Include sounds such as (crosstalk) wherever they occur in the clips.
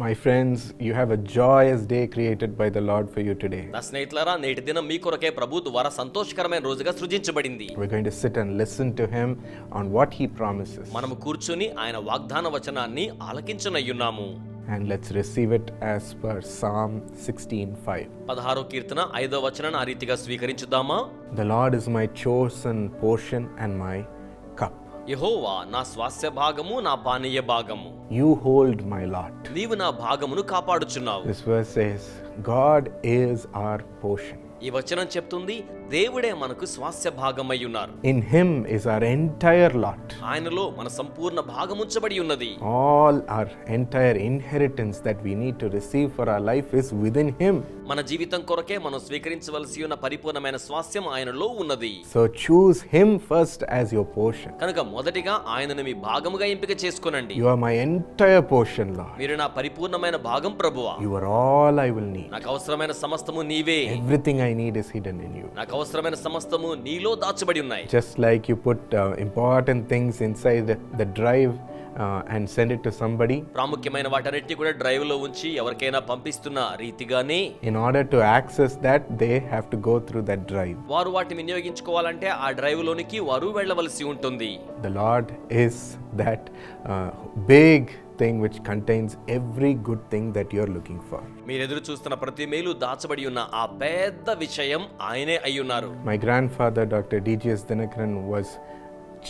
My friends you have a joyous day created by the Lord for you today నా స్నేహితులారా నేటి దినం మీ కొరకే ప్రభు వర సంతోషకరమైన రోజుగా సృజించబడింది. We going to sit and listen to him on what he promises మనం కూర్చొని ఆయన వాగ్దాన వచనాన్ని ఆలకించనయ్యున్నాము and let's receive it as per Psalm 16:5 16 కీర్తన 5వ వచనాన్ని ఆ రీతిగా స్వీకరించుదామా? The Lord is my chosen portion and my యహోవా నా స్వాస్య భాగము నా బానియ భాగము. యు హోల్డ్ మై లాట్ నీవు నా భాగమును కాపాడుచున్నావు. This verse says God is our portion ఈ వచనం చెప్తుంది దేవుడే మనకు స్వాస్య భాగమై ఉన్నారు in him is our entire lot ఆయనలో మన సంపూర్ణ భాగము ఉంచబడి ఉన్నది. All our entire inheritance that we need to receive for our life is with him మన జీవితం కొరకే మనం స్వీకరించవలసి ఉన్న పరిపూర్ణమైన స్వాస్థ్యం ఆయనలో ఉన్నది. So choose him first as your portion కనుక మొదటిగా ఆయనను మీ భాగముగా ఎంపిక చేసుకోనండి. You are my entire portion Lord మీరు నా పరిపూర్ణమైన భాగం ప్రభువా. You are all I will need నాకు అవసరమైన సమస్తము నీవే. Everything I need is hidden in you నాకు అవసరమైన సమస్తము నీలో దాచబడి ఉన్నాయి. Just like you put important things inside the drive and send it to somebody ప్రాముఖ్యమైన వాటన్నిటిని కూడా డ్రైవ్లో ఉంచి ఎవరికైనా పంపిస్తున్న రీతిగానే in order to access that they have to go through that drive వారు వాటిని వినియోగించుకోవాలంటే ఆ డ్రైవ్ లోనికి వారు వెళ్ళవలసి ఉంటుంది. The Lord is that big thing which contains every good thing that you are looking for మీరు ఎదురు చూస్తున్న ప్రతి మేలు దాచబడి ఉన్న ఆ పెద్ద విషయం ఆయనే అయ్యున్నారు. My grandfather doctor DGS Dinakaran was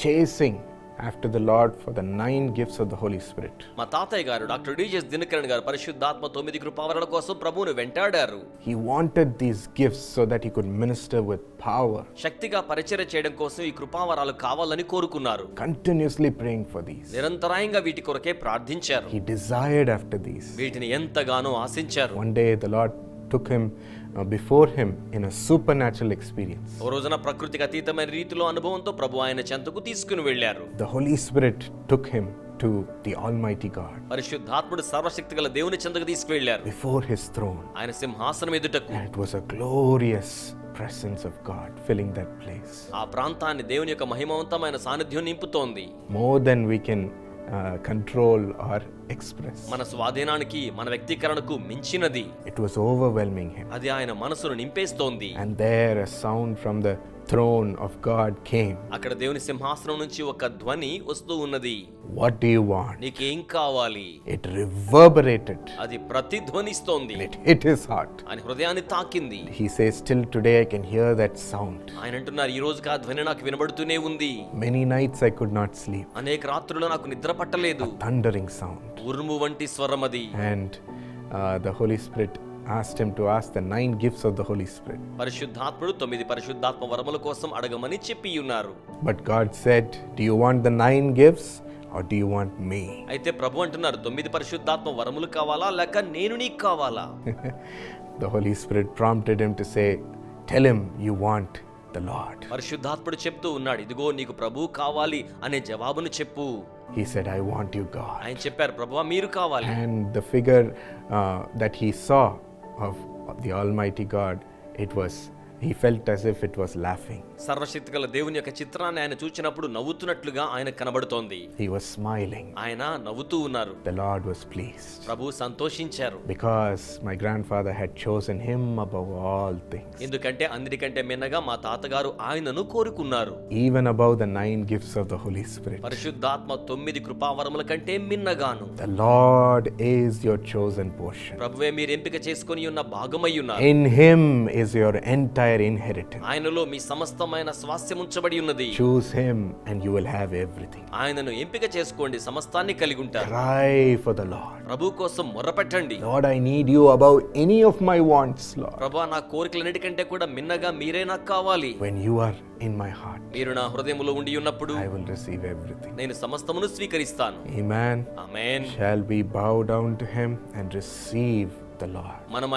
chasing after the Lord for the nine gifts of the Holy Spirit. మా తాతయ్య గారు డాక్టర్ డిజెస్ దినకరణ్ గారు పరిశుద్ధాత్మ తొమ్మిది కృపావరణ కోసం ప్రభువును వెంటాడారు He wanted these gifts so that he could minister with power, శక్తిగా పరిచర్య చేయడం కోసం ఈ కృపావరాలు కావాలని కోరుకున్నారు continuously praying for these. నిరంతరాయంగా వీటి కొరకే ప్రార్థించారు He desired after these. వీటిని ఎంతగానో ఆశించారు One day the Lord took him uh, before him in a supernatural experience. ఓ రోజున ప్రకృతికి అతీతమైన రీతిలో అనుభవంతో ప్రభు ఆయన చెంతకు తీసుకుని వెళ్ళారు The Holy Spirit took him to the Almighty God పరిశుద్ధాత్ముడు సర్వశక్తి గల దేవుని చెంతకు తీసుకువెళ్ళారు before his throne. ఆయన సింహాసనం ఎదుటకు And it was a glorious presence of God filling that place. ఆ ప్రాంతాన్ని దేవుని యొక్క మహిమవంతమైన సాన్నిధ్యం నింపుతోంది More than we can uh, control or express. మన స్వాధీనానికి మన వ్యక్తీకరణకు మించినది It was overwhelming him. అది ఆయన మనసును నింపేస్తోంది And there a sound from the throne of God came అక్కడ దేవుని సింహాసనం నుంచి ఒక ధ్వని వస్తూ ఉన్నది. వాట్ డు యు వాంట్ నీకు ఏం కావాలి? ఇట్ రివర్బరేటెడ్ అది ప్రతిధ్వనిస్తోంది ఇట్ ఇట్ ఇస్ హార్ట్ అని హృదయాన్ని తాకింది. He says still today I can hear that sound ఆయన అంటున్నారు ఈ రోజు కా ధ్వని నాకు వినబడుతూనే ఉంది. Many nights I could not sleep అనేక రాత్రులు నాకు నిద్ర పట్టలేదు. థండరింగ్ సౌండ్ ఊర్ము వంటి స్వరం అది and the holy spirit asked him to ask the nine gifts of the Holy Spirit. పరిశుద్ధాత్ముడు తొమ్మిది పరిశుద్ధాత్మ వరముల కోసం అడగమని చెప్పి ఉన్నారు But God said, Do you want the nine gifts or do you want me? అయితే ప్రభు అంటున్నారు తొమ్మిది పరిశుద్ధాత్మ వరములు కావాలా లేక నేను నీకు కావాలా (laughs) the Holy Spirit prompted him to say, Tell him you want the Lord. పరిశుద్ధాత్ముడు చెప్తూ ఉన్నాడు ఇదిగో నీకు ప్రభు కావాలి అనే జవాబును చెప్పు He said, I want you, God. ఆయన చెప్పారు ప్రభువా మీరు కావాలి And the figure uh, that he saw of the Almighty God, it was, he felt as if it was laughing సర్వశక్తిగల దేవుని యొక్క చిత్రాన్ని ఆయన చూచినప్పుడు నవ్వుతున్నట్లుగా ఆయన కనబడుతోంది. హి వాస్ స్మైలింగ్ ఆయన నవ్వుతూ ఉన్నారు. ద లార్డ్ వాస్ ప్లీజ్డ్ ప్రభు సంతోషించారు. Because my grandfather had in him above all things ఎందుకంటే అందరికంటే మిన్నగా మా తాతగారు ఆయనను కోరుకున్నారు. Even above the nine gifts of the holy spirit పరిశుద్ధాత్మ తొమ్మిది కృపావరముల కంటే మిన్నగాను. The lord is your chosen portion ప్రభువే మీరు ఎంపిక చేసుకొని ఉన్న భాగమై ఉన్నారు. In him is your entire inheritance. ఆయనలో మీ సమస్తమైన స్వాస్థ్యం ఉంచబడి ఉన్నది Choose him and you will have everything. ఆయనను ఎంపిక చేసుకోండి సమస్తాన్ని కలిగి ఉంటారు Cry for the Lord. ప్రభు కోసం మొర్రపెట్టండి Lord, I need you above any of my wants, Lord. ప్రభా నా కోరికలన్నిటికంటే కూడా మిన్నగా మీరే నాకు కావాలి When you are in my heart, మీరు నా హృదయములో ఉండి ఉన్నప్పుడు I will receive everything. నేను సమస్తమును స్వీకరిస్తాను Amen. ఆమేన్ Shall we bow down to him and receive the lord మనం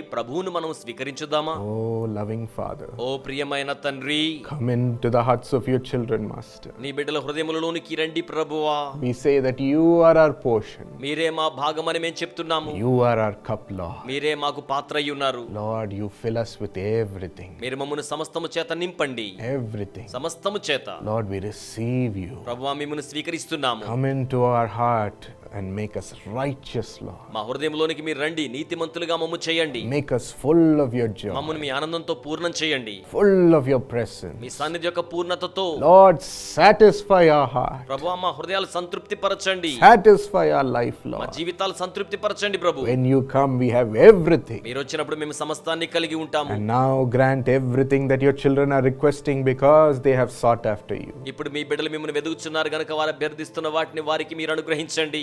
ప్రభువును మనం స్వీకరించుదామా? ఓ లవింగ్ ఫాదర్. ఓ ప్రియమైన తండ్రి. Come in the hearts of your children master నీ బిడ్డల హృదయములలోనికి రండి ప్రభువా. We say that you are our portion మీరే మా భాగం మేము చెప్తున్నాము. యు ఆర్ ఆర్ కప్ లా మీరే మాకు పాత్ర అయి lord you fill us with everything మీరు మమ్మును సమస్తము చేత నింపండి. ఎవ్రీథింగ్ సమస్తము చేత. లార్డ్ వి రిసీవ్ యు ప్రభువా మిమ్మును స్వీకరిస్తున్నాము. Come in to heart and make us righteous, Lord. మా హృదయంలోనికి మీరు రండి నీతిమంతులుగా మమ్ము చేయండి Make us full of your joy, మమ్మల్ని మీ ఆనందంతో పూర్ణం చేయండి full of your presence. మీ సన్నిధి యొక్క పూర్ణతతో Lord, satisfy our heart, ప్రభు మా హృదయాలు సంతృప్తి పరచండి satisfy our life, మా Lord. జీవితాలు సంతృప్తి పరచండి ప్రభు When you come, we have everything. మీరు వచ్చినప్పుడు మేము సమస్తాన్ని కలిగి ఉంటాము And now grant everything that your children are requesting because they have sought after you. ఇప్పుడు మీ బిడ్డలు మిమ్మల్ని వెదుగుచున్నారు గనక వారు అభ్యర్థిస్తున్న వాటిని వారికి మీరు అనుగ్రహించండి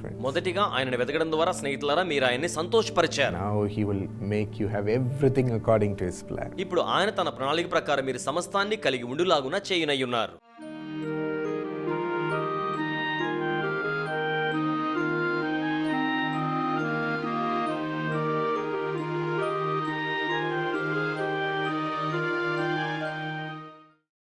friend. మొదటిగా ఆయనను వెతకడం ద్వారా స్నేహితులారా మీరు ఆయన్ని సంతోషపరిచారు Now He will make you have everything according to His plan. ఇప్పుడు ఆయన తన ప్రణాళిక ప్రకారం మీరు సమస్తాన్ని కలిగి ఉండులాగున చేయనై ఉన్నారు